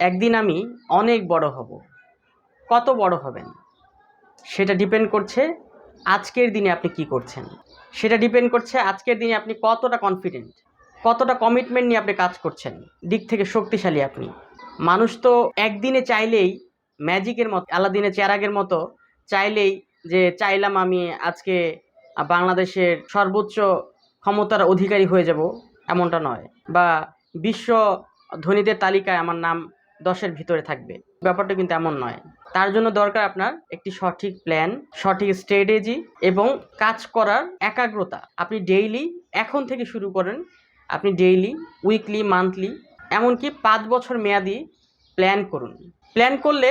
একদিন আমি অনেক বড় হব। কত বড় হবেন? সেটা ডিপেন্ড করছে আজকের দিনে আপনি কি করছেন। সেটা ডিপেন্ড করছে আজকের দিনে আপনি কতটা কনফিডেন্ট কতটা কমিটমেন্ট নিয়ে আপনি কাজ করছেন। দিক থেকে শক্তিশালী আপনি। মানুষ তো একদিনে চাইলেই ম্যাজিকের মতো, আলাদিনের চেরাগের মতো চাইলেই যে চাইলাম আমি আজকে বাংলাদেশের সর্বোচ্চ ক্ষমতার অধিকারী হয়ে যাব, এমনটা নয়। বা বিশ্ব ধনীদের তালিকায় আমার নাম দশের ভিতরে থাকবে। ব্যাপারটা কিন্তু এমন নয়। তার জন্য দরকার আপনার একটি সঠিক প্ল্যান সঠিক স্ট্র্যাটেজি এবং কাজ করার একাগ্রতা। আপনি ডেইলি এখন থেকে শুরু করেন, আপনি ডেইলি উইকলি মান্থলি এমনকি পাঁচ বছর মেয়াদি প্ল্যান করুন। প্ল্যান করলে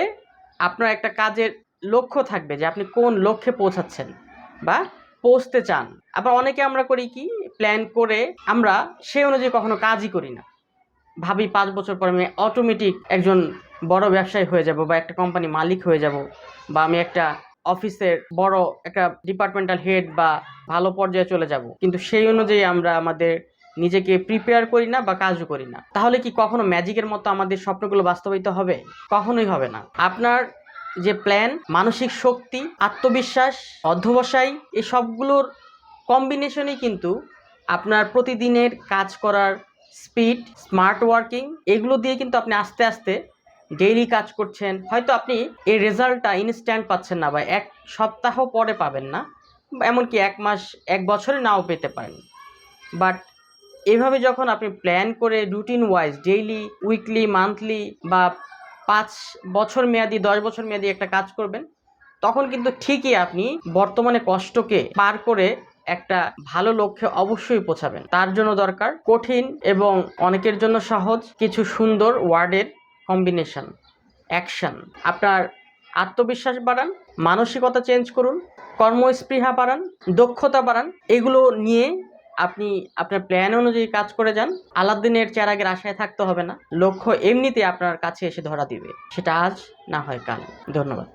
আপনার একটা কাজের লক্ষ্য থাকবে যে আপনি কোন লক্ষ্যে পৌঁছাচ্ছেন বা পৌঁছতে চান। আবার অনেকে আমরা করি কি প্ল্যান করে আমরা সে অনুযায়ী কখনো কাজই করি না। ভাবি পাঁচ বছর পর আমি অটোমেটিক একজন বড় ব্যবসায়ী হয়ে যাব বা একটা কোম্পানি মালিক হয়ে যাব বা আমি একটা অফিসের বড় একটা ডিপার্টমেন্টাল হেড বা ভালো পর্যায়ে চলে যাব। কিন্তু সেই অনুযায়ী আমরা আমাদের নিজেকে প্রিপেয়ার করি না বা কাজও করি না। তাহলে কি কখনো ম্যাজিকের মতো আমাদের স্বপ্নগুলো বাস্তবায়িত হবে? কখনোই হবে না। আপনার যে প্ল্যান মানসিক শক্তি, আত্মবিশ্বাস, অধ্যবসায়, এই সবগুলোর কম্বিনেশনই কিন্তু আপনার প্রতিদিনের কাজ করার স্পিড, স্মার্ট ওয়ার্কিং, এগুলো দিয়ে কিন্তু আপনি আস্তে আস্তে ডেইলি কাজ করছেন। হয়তো আপনি এই রেজাল্টটা ইনস্ট্যান্ট পাচ্ছেন না বা এক সপ্তাহ পরে পাবেন না, এমনকি এক মাস, এক বছরে নাও পেতে পারেন। বাট এভাবে যখন আপনি প্ল্যান করে routine wise daily weekly monthly বা পাঁচ বছর মেয়াদি, দশ বছর মেয়াদি একটা কাজ করবেন, তখন কিন্তু ঠিকই আপনি বর্তমানে কষ্টকে পার করে একটা ভালো লক্ষ্যে অবশ্যই পৌঁছাবেন। তার জন্য দরকার কঠিন এবং অনেকের জন্য সহজ কিছু সুন্দর ওয়ার্ডের কম্বিনেশন অ্যাকশন আপনার আত্মবিশ্বাস বাড়ান, মানসিকতা চেঞ্জ করুন, কর্মস্পৃহা বাড়ান, দক্ষতা বাড়ান, এগুলো নিয়ে আপনি আপনার প্ল্যান অনুযায়ী কাজ করে যান। আলাদিনের চেরাগের আশায় থাকতে হবে না। লক্ষ্য এমনিতে আপনার কাছে এসে ধরা দিবে। সেটা আজ না হয় কাল। ধন্যবাদ।